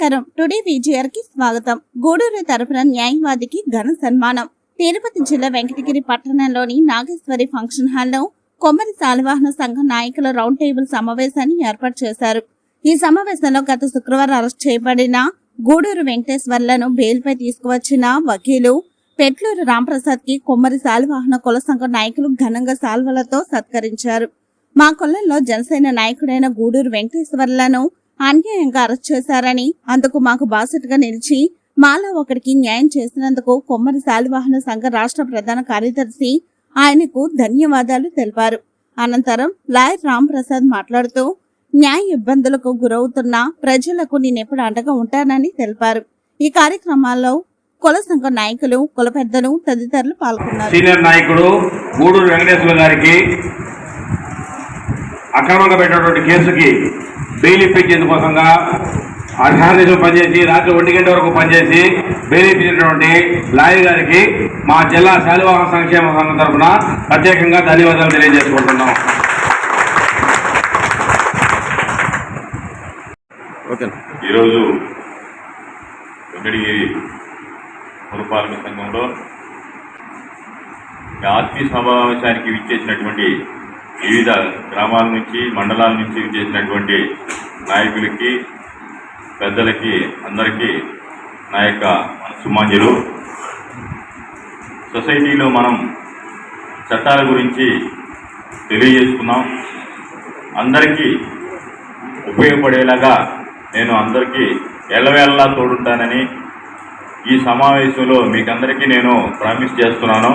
నమస్కారం. టుడే విజిఆర్కి స్వాగతం. గూడూరు తరపున న్యాయవాదికి ఘన సన్మానం. తిరుపతి జిల్లా వెంకటగిరి పట్టణంలోని నాగేశ్వరి ఫంక్షన్ హాల్లో కొమ్మరి శాలవాహన సంఘం నాయకుల రౌండ్ టేబుల్ సమావేశాన్ని ఏర్పాటు చేశారు. ఈ సమావేశంలో గత శుక్రవారం అరెస్ట్ చేయబడిన గూడూరు వెంకటేశ్వర్లను బెయిల్పై తీసుకువచ్చిన వకీలు పెట్లూరు రాంప్రసాద్కి కొమ్మరి శాలవాహన కుల సంఘం నాయకులు ఘనంగా శాల్వలతో సత్కరించారు. మా కులంలో జనసేన నాయకుడైన గూడూరు వెంకటేశ్వర్లను అన్యాయంగా అరెస్ట్ చేశారని అందుకు మాకు బాసటగా నిలిచి మాలో ఒకరికి న్యాయం చేసినందుకు కొమ్మరి శాలివాహన సంఘ రాష్ట్ర ప్రధాన కార్యదర్శి ఆయనకు ధన్యవాదాలు తెలిపారు. అనంతరం లాయర్ రామ్ ప్రసాద్ మాట్లాడుతూ న్యాయ ఇబ్బందులకు గురవుతున్న ప్రజలకు నేనెప్పుడు అండగా ఉంటానని తెలిపారు. ఈ కార్యక్రమాల్లో కుల సంఘ నాయకులు కుల పెద్దలు తదితరులు పాల్గొన్నారు. సీనియర్ నాయకుడు గూడూరు వెంకటేశ్వర గారికి అక్రమంగా పెట్టినటువంటి కేసుకి బెయిల్ ఇప్పించేందుకోసంగా అర్ధాదేశం పనిచేసి రాత్రి ఒంటి గంట వరకు పనిచేసి బెయిల్ ఇప్పించినటువంటి లాయర్ గారికి మా జిల్లా శాలివాహన సంక్షేమ సంఘం తరఫున ప్రత్యేకంగా ధన్యవాదాలు తెలియజేసుకుంటున్నాం. ఓకే. ఈరోజు వెంకటగిరి పురపాలక సంఘంలో ఆత్మీయ సమావేశానికి విచ్చేసినటువంటి వివిధ గ్రామాల నుంచి మండలాల నుంచి చేసినటువంటి నాయకులకి పెద్దలకి అందరికీ నా యొక్క సుమాంజలు సొసైటీలో మనం చట్టాల గురించి తెలియజేసుకున్నాం అందరికీ ఉపయోగపడేలాగా నేను అందరికీ ఎల్లవేళ్ళలా తోడుంటానని ఈ సమావేశంలో మీకందరికీ నేను ప్రామిస్ చేస్తున్నాను.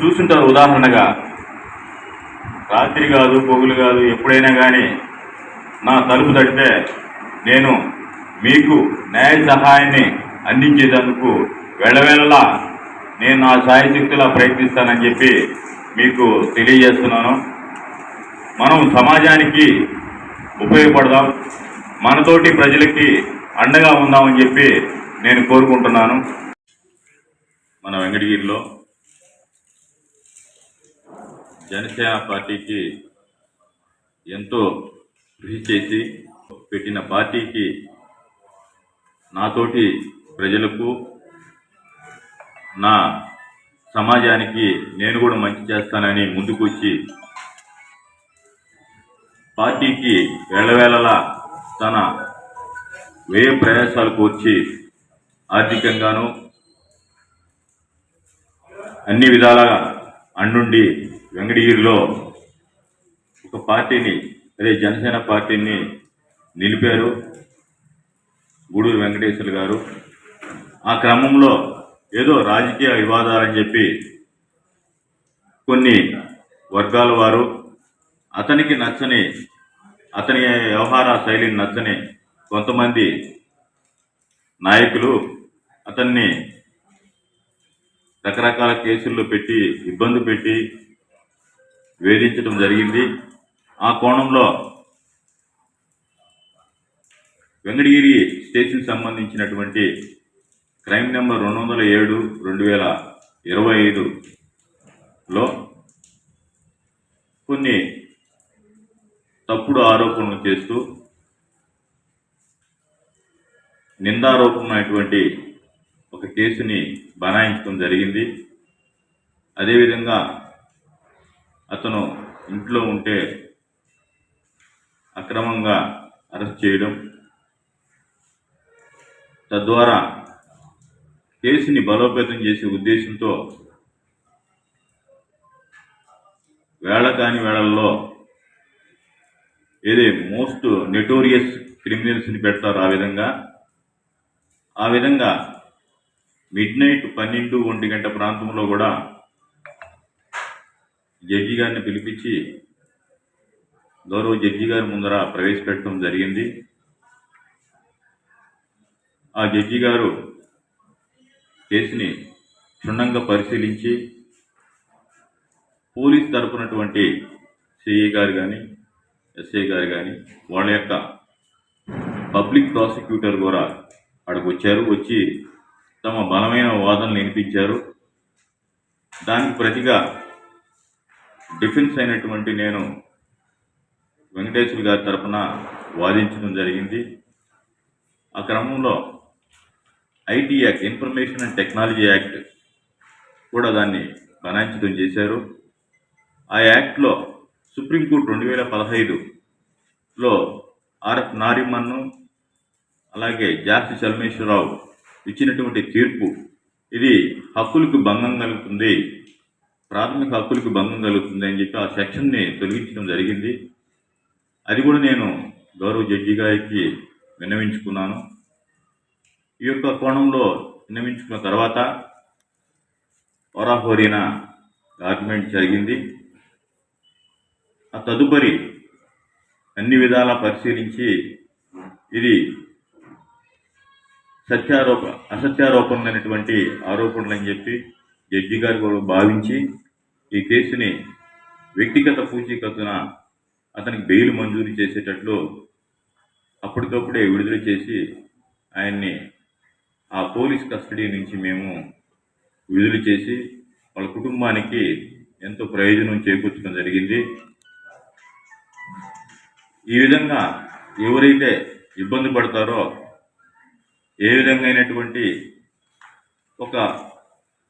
ఇప్పుడు ఉదాహరణగా. రాత్రి కాదు పొగులు కాదు ఎప్పుడైనా కానీ నా తలుపు తడితే నేను మీకు న్యాయ సహాయాన్ని అందించేటందుకు వెళ్ళవేళలా నేను నా సాయశక్తిలా ప్రయత్నిస్తానని చెప్పి మీకు తెలియజేస్తున్నాను. మనం సమాజానికి ఉపయోగపడదాం మనతోటి ప్రజలకి అండగా ఉందామని చెప్పి నేను కోరుకుంటున్నాను. మన వెంకటగిరిలో జనసేన పార్టీకి ఎంతో కృషి చేసి పెట్టిన పార్టీకి నాతోటి ప్రజలకు నా సమాజానికి నేను కూడా మంచి చేస్తానని ముందుకు వచ్చి పార్టీకి వేళవేళలా తన వ్యయ ప్రయాసాలకు వచ్చి ఆర్థికంగాను అన్ని విధాలుగా అండుండి వెంకటగిరిలో ఒక పార్టీని అదే జనసేన పార్టీని నిలిపారు గూడూరు వెంకటేశ్వర గారు. ఆ క్రమంలో ఏదో రాజకీయ వివాదాలని చెప్పి కొన్ని వర్గాల వారు అతనికి నచ్చని అతని వ్యవహార శైలిని నచ్చని కొంతమంది నాయకులు అతన్ని రకరకాల కేసుల్లో పెట్టి ఇబ్బంది పెట్టి వేధించడం జరిగింది. ఆ కోణంలో వెంకటగిరి స్టేషన్ సంబంధించినటువంటి క్రైమ్ నెంబర్ రెండు వందల ఏడు రెండు వేల ఇరవై ఐదులో కొన్ని తప్పుడు ఆరోపణలు చేస్తూ నిందారోపణమైనటువంటి ఒక కేసుని బనాయించడం జరిగింది. అదేవిధంగా అతను ఇంట్లో ఉంటే అక్రమంగా అరెస్ట్ చేయడం. తద్వారా కేసుని బలోపేతం చేసే ఉద్దేశంతో వేళ కాని వేళల్లో ఏదే మోస్ట్ నెటోరియస్ క్రిమినల్స్ని పెడతారు ఆ విధంగా. ఆ విధంగా మిడ్ నైట్ పన్నెండు ఒంటి గంట ప్రాంతంలో కూడా జడ్జి గారిని పిలిపించి గౌరవ జడ్జి గారి ముందర ప్రవేశపెట్టడం జరిగింది. ఆ జడ్జి గారు కేసుని క్షుణ్ణంగా పరిశీలించి పోలీస్ తరపునటువంటి సిఐ గారు కానీ ఎస్ఐ గారు కానీ వాళ్ళ యొక్క పబ్లిక్ ప్రాసిక్యూటర్ కూడా అక్కడికి వచ్చారు. వచ్చి తమ బలమైన వాదనలు వినిపించారు. దానికి ప్రతిగా డిఫెన్స్ అయినటువంటి నేను వెంకటేశ్వర గారి తరపున వాదించడం జరిగింది. ఆ క్రమంలో IT act information and technology act కూడా దాన్ని బనాయించడం చేశారు. ఆ యాక్ట్లో సుప్రీంకోర్టు రెండు వేల పదహైదులో ఆర్ఎఫ్ నారిమన్ను అలాగే జాస్తి చలమేశ్వరరావు ఇచ్చినటువంటి తీర్పు. ఇది హక్కులకు భంగం కలుగుతుంది. ప్రాథమిక హక్కులకు భంగం కలుగుతుంది అని చెప్పి ఆ సెక్షన్ని తొలగించడం జరిగింది. అది కూడా నేను గౌరవ జడ్జి గారికి విన్నవించుకున్నాను. ఈ యొక్క కోణంలో విన్నవించుకున్న తర్వాత హోరాహోరీన ఆర్గ్యుమెంట్ జరిగింది. ఆ తదుపరి అన్ని విధాలా పరిశీలించి ఇది సత్యారోప అసత్యారోపణలైనటువంటి ఆరోపణలు అని చెప్పి జడ్జి గారు కూడా భావించి ఈ కేసుని వ్యక్తిగత పూచీకత్తున అతనికి బెయిల్ మంజూరు చేసేటట్లు అప్పటికప్పుడే విడుదల చేసి ఆయన్ని ఆ పోలీస్ కస్టడీ నుంచి మేము విడుదల చేసి వాళ్ళ కుటుంబానికి ఎంతో ప్రయోజనం చేకూర్చడం జరిగింది. ఈ విధంగా ఎవరైతే ఇబ్బంది పడతారో ఏ విధంగా అయినటువంటి ఒక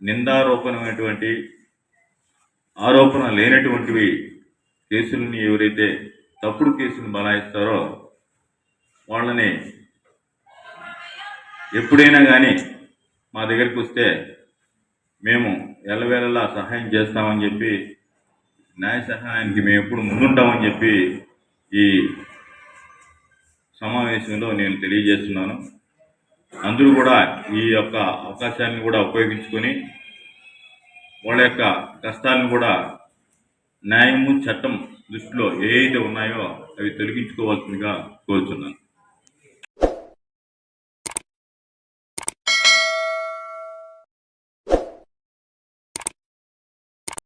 నిందారోపణమైనటువంటి ఆరోపణ లేనటువంటివి కేసులని ఎవరైతే తప్పుడు కేసులను బలాయిస్తారో వాళ్ళని ఎప్పుడైనా కానీ మా దగ్గరికి వస్తే మేము ఎల్లవేళలా సహాయం చేస్తామని చెప్పి న్యాయ సహాయానికి మేము ఎప్పుడు ముందుంటామని చెప్పి ఈ సమావేశంలో నేను తెలియజేస్తున్నాను. అందరూ కూడా ఈ యొక్క అవకాశాన్ని కూడా ఉపయోగించుకొని వాళ్ళ యొక్క కష్టాలను కూడా న్యాయము చట్టం దృష్టిలో ఏ ఉన్నాయో అవి తొలగించుకోవాల్సిందిగా కోరుతున్నాను